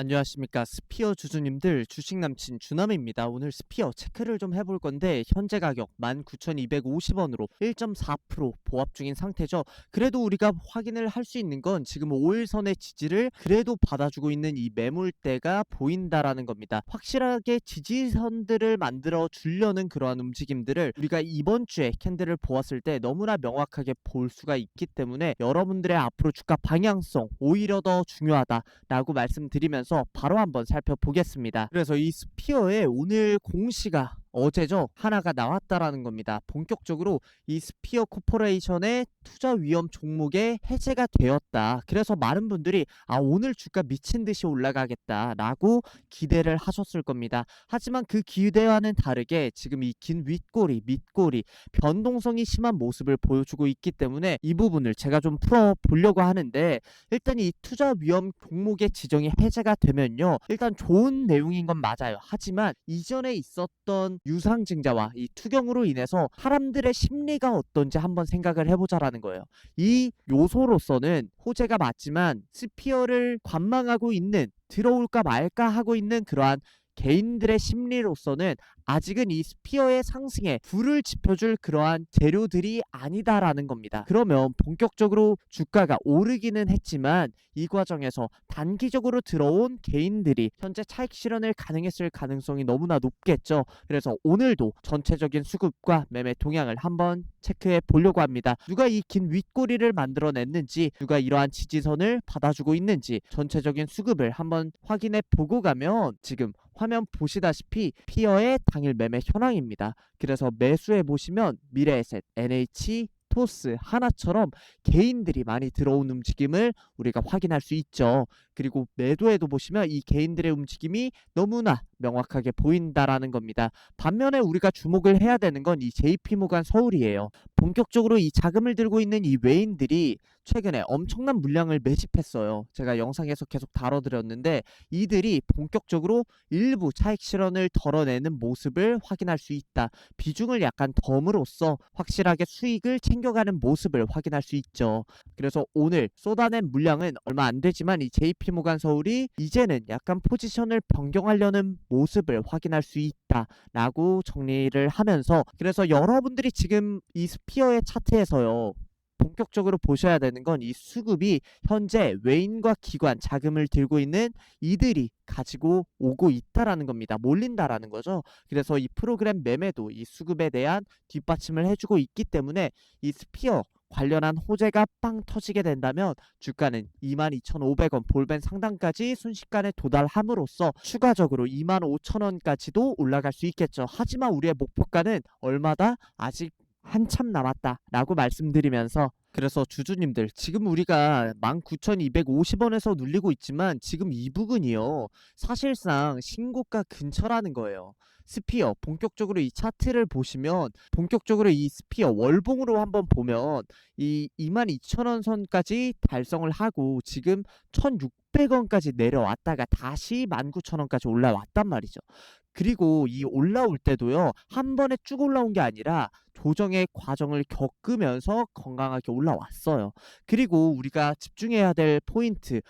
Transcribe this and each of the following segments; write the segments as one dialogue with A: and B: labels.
A: 안녕하십니까 스피어 주주님들 주식 남친 주남입니다. 오늘 스피어 체크를 좀 해볼 건데 현재 가격 19,250원으로 1.4% 보합 중인 상태죠. 그래도 우리가 확인을 할 수 있는 건 지금 5일선의 지지를 그래도 받아주고 있는 이 매물대가 보인다라는 겁니다. 확실하게 지지선들을 만들어 주려는 그러한 움직임들을 우리가 이번 주에 캔들을 보았을 때 너무나 명확하게 볼 수가 있기 때문에 여러분들의 앞으로 주가 방향성 오히려 더 중요하다라고 말씀드리면서 바로 한번 살펴보겠습니다. 그래서 이 스피어의 오늘 공시가 어제죠 하나가 나왔다라는 겁니다. 본격적으로 이 스피어 코퍼레이션의 투자 위험 종목에 해제가 되었다. 그래서 많은 분들이 아 오늘 주가 미친 듯이 올라가겠다라고 기대를 하셨을 겁니다. 하지만 그 기대와는 다르게 지금 이 긴 윗꼬리, 밑꼬리 변동성이 심한 모습을 보여주고 있기 때문에 이 부분을 제가 좀 풀어 보려고 하는데 일단 이 투자 위험 종목의 지정이 해제가 되면요. 일단 좋은 내용인 건 맞아요. 하지만 이전에 있었던 유상증자와 이 투경으로 인해서 사람들의 심리가 어떤지 한번 생각을 해보자라는 거예요. 이 요소로서는 호재가 맞지만 스피어를 관망하고 있는 들어올까 말까 하고 있는 그러한 개인들의 심리로서는 아직은 이 스피어의 상승에 불을 지펴줄 그러한 재료들이 아니다라는 겁니다. 그러면 본격적으로 주가가 오르기는 했지만 이 과정에서 단기적으로 들어온 개인들이 현재 차익 실현을 가능했을 가능성이 너무나 높겠죠. 그래서 오늘도 전체적인 수급과 매매 동향을 한번 체크해 보려고 합니다. 누가 이 긴 윗꼬리를 만들어냈는지, 누가 이러한 지지선을 받아주고 있는지 전체적인 수급을 한번 확인해 보고 가면 지금 화면 보시다시피 피어의 당일 매매 현황입니다. 그래서 매수해 보시면 미래에셋, NH, 토스, 하나처럼 개인들이 많이 들어온 움직임을 우리가 확인할 수 있죠. 그리고 매도에도 보시면 이 개인들의 움직임이 너무나 명확하게 보인다라는 겁니다. 반면에 우리가 주목을 해야 되는 건 이 JP모간 서울이에요. 본격적으로 이 자금을 들고 있는 이 외인들이 최근에 엄청난 물량을 매집했어요. 제가 영상에서 계속 다뤄드렸는데 이들이 본격적으로 일부 차익 실현을 덜어내는 모습을 확인할 수 있다. 비중을 약간 덤으로써 확실하게 수익을 챙겨가는 모습을 확인할 수 있죠. 그래서 오늘 쏟아낸 물량은 얼마 안 되지만 이 JP모간 서울이 이제는 약간 포지션을 변경하려는 모습을 확인할 수 있다라고 정리를 하면서 그래서 여러분들이 지금 이 스피어의 차트에서요. 본격적으로 보셔야 되는 건 이 수급이 현재 외인과 기관 자금을 들고 있는 이들이 가지고 오고 있다라는 겁니다. 몰린다라는 거죠. 그래서 이 프로그램 매매도 이 수급에 대한 뒷받침을 해주고 있기 때문에 이 스피어 관련한 호재가 빵 터지게 된다면 주가는 22,500원 볼벤 상단까지 순식간에 도달함으로써 추가적으로 25,000원까지도 올라갈 수 있겠죠. 하지만 우리의 목표가는 얼마다 아직 한참 남았다라고 말씀드리면서 그래서 주주님들 지금 우리가 19,250원에서 눌리고 있지만 지금 이 부근이요 사실상 신고가 근처라는 거예요. 스피어 본격적으로 이 차트를 보시면 본격적으로 이 스피어 월봉으로 한번 보면 이 22,000원 선까지 달성을 하고 지금 1,600원까지 내려왔다가 다시 19,000원까지 올라왔단 말이죠. 그리고 이 올라올 때도요 한 번에 쭉 올라온 게 아니라 조정의 과정을 겪으면서 건강하게 올라왔어요. 그리고 우리가 집중해야 될 포인트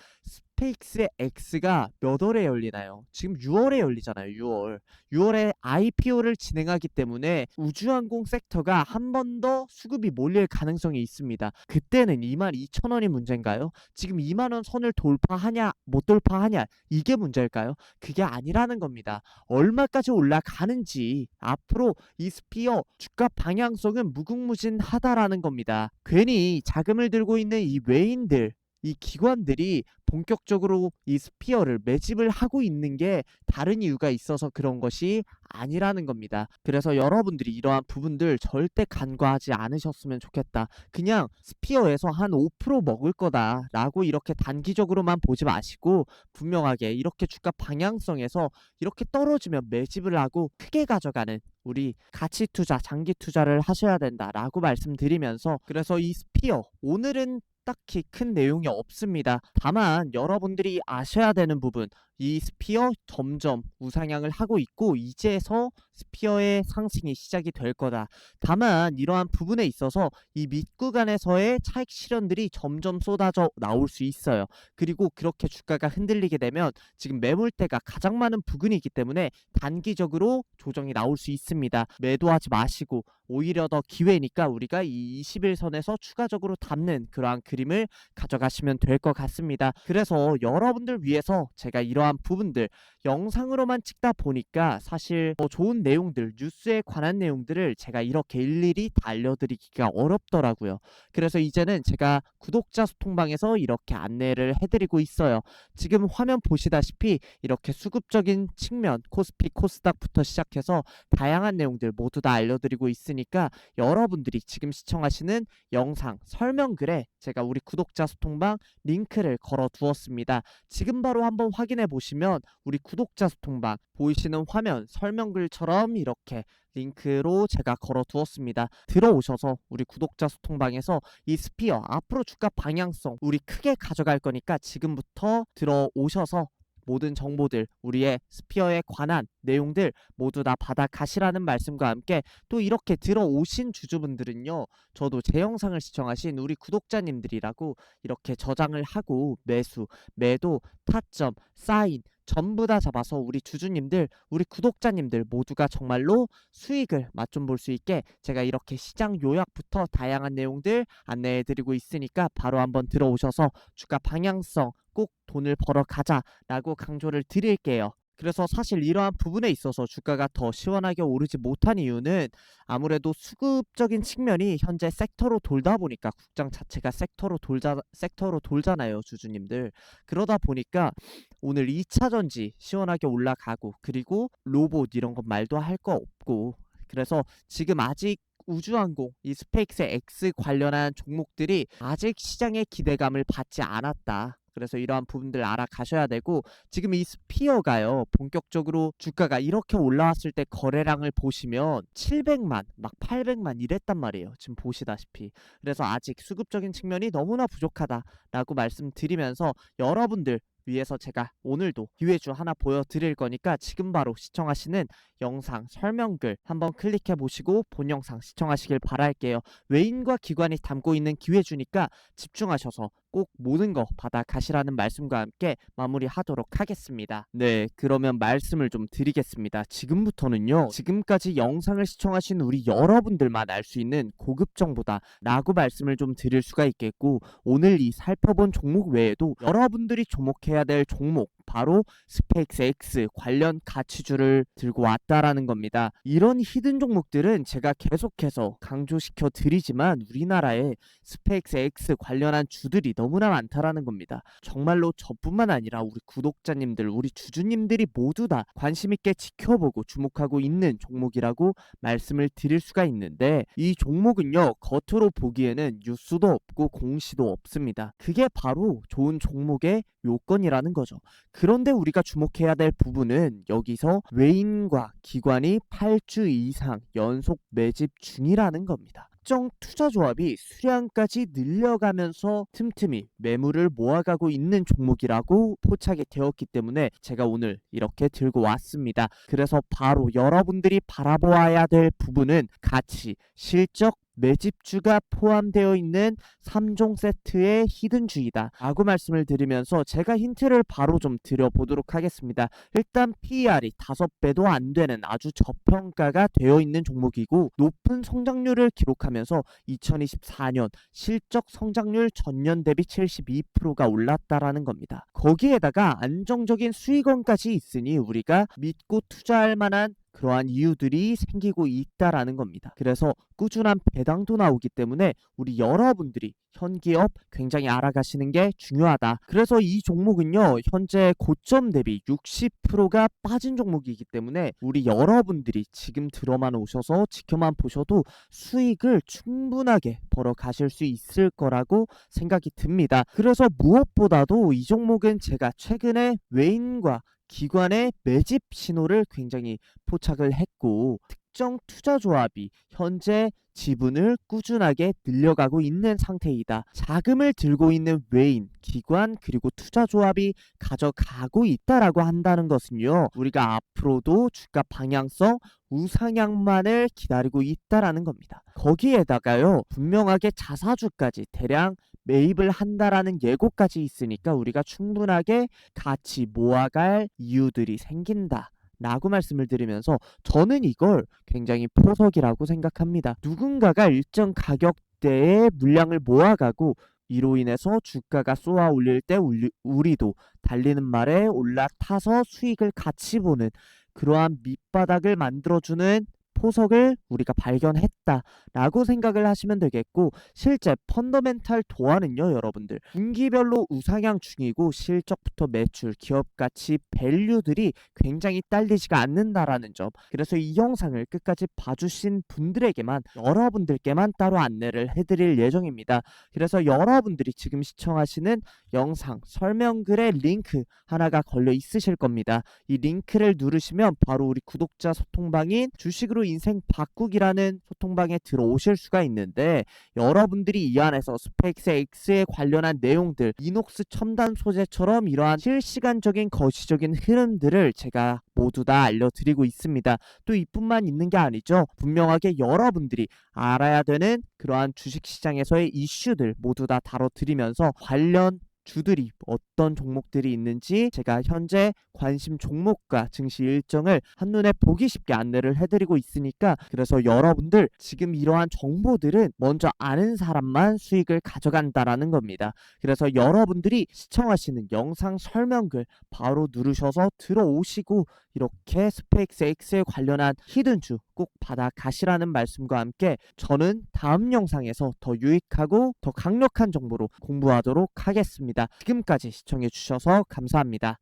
A: 스페이스 X가 몇 월에 열리나요? 지금 6월에 열리잖아요. 6월. 6월에 IPO를 진행하기 때문에 우주항공 섹터가 한 번 더 수급이 몰릴 가능성이 있습니다. 그때는 22,000원이 문제인가요? 지금 2만 원 선을 돌파하냐 못 돌파하냐 이게 문제일까요? 그게 아니라는 겁니다. 얼마까지 올라가는지 앞으로 이 스피어 주가 방향성은 무궁무진하다라는 겁니다. 괜히 자금을 들고 있는 이 외인들 이 기관들이 본격적으로 이 스피어를 매집을 하고 있는 게 다른 이유가 있어서 그런 것이 아니라는 겁니다. 그래서 여러분들이 이러한 부분들 절대 간과하지 않으셨으면 좋겠다. 그냥 스피어에서 한 5% 먹을 거다라고 이렇게 단기적으로만 보지 마시고 분명하게 이렇게 주가 방향성에서 이렇게 떨어지면 매집을 하고 크게 가져가는 우리 가치 투자, 장기 투자를 하셔야 된다라고 말씀드리면서 그래서 이 스피어 오늘은 딱히 큰 내용이 없습니다. 다만 여러분들이 아셔야 되는 부분 이 스피어 점점 우상향을 하고 있고 이제서 스피어의 상승이 시작이 될 거다. 다만 이러한 부분에 있어서 이 밑구간에서의 차익 실현들이 점점 쏟아져 나올 수 있어요. 그리고 그렇게 주가가 흔들리게 되면 지금 매물대가 가장 많은 부근이기 때문에 단기적으로 조정이 나올 수 있습니다. 매도하지 마시고 오히려 더 기회니까 우리가 이 21선에서 추가적으로 담는 그러한 그림을 가져가시면 될 것 같습니다. 그래서 여러분들 위해서 제가 이러한 부분들 영상으로만 찍다 보니까 사실 더 좋은 내용들, 뉴스에 관한 내용들을 제가 이렇게 일일이 다 알려드리기가 어렵더라고요. 그래서 이제는 제가 구독자 소통방에서 이렇게 안내를 해드리고 있어요. 지금 화면 보시다시피 이렇게 수급적인 측면, 코스피, 코스닥부터 시작해서 다양한 내용들 모두 다 알려드리고 있으니까 여러분들이 지금 시청하시는 영상 설명글에 제가 우리 구독자 소통방 링크를 걸어 두었습니다. 지금 바로 한번 확인해 보시 면 우리 구독자 소통방 보이시는 화면 설명글처럼 이렇게 링크로 제가 걸어 두었습니다. 들어오셔서 우리 구독자 소통방에서 이 스피어 앞으로 주가 방향성 우리 크게 가져갈 거니까 지금부터 들어오셔서 모든 정보들 우리의 스피어에 관한 내용들 모두 다 받아 가시라는 말씀과 함께 또 이렇게 들어오신 주주분들은요 저도 제 영상을 시청하신 우리 구독자님들이라고 이렇게 저장을 하고 매수 매도 타점 사인 전부 다 잡아서 우리 주주님들 우리 구독자님들 모두가 정말로 수익을 맛 좀 볼 수 있게 제가 이렇게 시장 요약부터 다양한 내용들 안내해 드리고 있으니까 바로 한번 들어오셔서 주가 방향성 꼭 돈을 벌어 가자라고 강조를 드릴게요. 그래서 사실 이러한 부분에 있어서 주가가 더 시원하게 오르지 못한 이유는 아무래도 수급적인 측면이 현재 섹터로 돌다 보니까 국장 자체가 섹터로 돌자 섹터로 돌잖아요, 주주님들. 그러다 보니까 오늘 2차 전지 시원하게 올라가고 그리고 로봇 이런 건 말도 할 거 없고 그래서 지금 아직 우주항공, 이 스페이스 X 관련한 종목들이 아직 시장의 기대감을 받지 않았다. 그래서 이러한 부분들 알아가셔야 되고 지금 이 스피어가요 본격적으로 주가가 이렇게 올라왔을 때 거래량을 보시면 700만 막 800만 이랬단 말이에요 지금 보시다시피 그래서 아직 수급적인 측면이 너무나 부족하다라고 말씀드리면서 여러분들 위해서 제가 오늘도 기회주 하나 보여드릴 거니까 지금 바로 시청하시는 영상 설명글 한번 클릭해 보시고 본 영상 시청하시길 바랄게요. 외인과 기관이 담고 있는 기회주니까 집중하셔서 꼭 모든 거 받아 가시라는 말씀과 함께 마무리하도록 하겠습니다. 네, 그러면 말씀을 좀 드리겠습니다. 지금부터는요. 지금까지 영상을 시청하신 우리 여러분들만 알 수 있는 고급 정보다 라고 말씀을 좀 드릴 수가 있겠고 오늘 이 살펴본 종목 외에도 여러분들이 주목해야 될 종목 바로 스페이스 X 관련 가치주를 들고 왔다라는 겁니다. 이런 히든 종목들은 제가 계속해서 강조시켜 드리지만 우리나라에 스페이스 X 관련한 주들이 너무나 많다라는 겁니다. 정말로 저뿐만 아니라 우리 구독자님들, 우리 주주님들이 모두 다 관심 있게 지켜보고 주목하고 있는 종목이라고 말씀을 드릴 수가 있는데 이 종목은요 겉으로 보기에는 뉴스도 없고 공시도 없습니다. 그게 바로 좋은 종목의 요건이라는 거죠. 그런데 우리가 주목해야 될 부분은 여기서 외인과 기관이 8주 이상 연속 매집 중이라는 겁니다. 특정 투자 조합이 수량까지 늘려가면서 틈틈이 매물을 모아가고 있는 종목이라고 포착이 되었기 때문에 제가 오늘 이렇게 들고 왔습니다. 그래서 바로 여러분들이 바라보아야 될 부분은 가치, 실적, 매집주가 포함되어 있는 3종 세트의 히든주의다 라고 말씀을 드리면서 제가 힌트를 바로 좀 드려보도록 하겠습니다. 일단 PER이 5배도 안 되는 아주 저평가가 되어 있는 종목이고 높은 성장률을 기록하면서 2024년 실적 성장률 전년 대비 72%가 올랐다라는 겁니다. 거기에다가 안정적인 수익원까지 있으니 우리가 믿고 투자할 만한 그러한 이유들이 생기고 있다라는 겁니다. 그래서 꾸준한 배당도 나오기 때문에 우리 여러분들이 현기업 굉장히 알아가시는 게 중요하다. 그래서 이 종목은요, 현재 고점 대비 60%가 빠진 종목이기 때문에 우리 여러분들이 지금 들어만 오셔서 지켜만 보셔도 수익을 충분하게 벌어 가실 수 있을 거라고 생각이 듭니다. 그래서 무엇보다도 이 종목은 제가 최근에 외인과 기관의 매집 신호를 굉장히 포착을 했고 특정 투자 조합이 현재 지분을 꾸준하게 늘려가고 있는 상태이다. 자금을 들고 있는 외인, 기관, 그리고 투자 조합이 가져가고 있다라고 한다는 것은요. 우리가 앞으로도 주가 방향성 우상향만을 기다리고 있다라는 겁니다. 거기에다가요. 분명하게 자사주까지 대량 매입을 한다라는 예고까지 있으니까 우리가 충분하게 같이 모아갈 이유들이 생긴다. 라고 말씀을 드리면서 저는 이걸 굉장히 포석이라고 생각합니다. 누군가가 일정 가격대의 물량을 모아가고 이로 인해서 주가가 쏘아 올릴 때 우리, 우리도 달리는 말에 올라타서 수익을 같이 보는 그러한 밑바닥을 만들어주는 포석을 우리가 발견했다라고 생각을 하시면 되겠고 실제 펀더멘탈 도안은요 여러분들. 분기별로 우상향 중이고 실적부터 매출, 기업 가치, 밸류들이 굉장히 딸리지가 않는다라는 점. 그래서 이 영상을 끝까지 봐주신 분들에게만 여러분들께만 따로 안내를 해드릴 예정입니다. 그래서 여러분들이 지금 시청하시는 영상 설명글에 링크 하나가 걸려 있으실 겁니다. 이 링크를 누르시면 바로 우리 구독자 소통방인 주식으로 인생 바꾸기라는 소통방에 들어오실 수가 있는데 여러분들이 이 안에서 스페이스 X에 관련한 내용들 이녹스 첨단 소재처럼 이러한 실시간적인 거시적인 흐름들을 제가 모두 다 알려드리고 있습니다. 또 이뿐만 있는 게 아니죠. 분명하게 여러분들이 알아야 되는 그러한 주식시장에서의 이슈들 모두 다 다뤄드리면서 관련 주들이 어떤 종목들이 있는지 제가 현재 관심 종목과 증시 일정을 한눈에 보기 쉽게 안내를 해드리고 있으니까 그래서 여러분들 지금 이러한 정보들은 먼저 아는 사람만 수익을 가져간다라는 겁니다. 그래서 여러분들이 시청하시는 영상 설명글 바로 누르셔서 들어오시고 이렇게 스페이스 X에 관련한 히든주 꼭 받아 가시라는 말씀과 함께 저는 다음 영상에서 더 유익하고 더 강력한 정보로 공부하도록 하겠습니다. 지금까지 시청해 주셔서 감사합니다.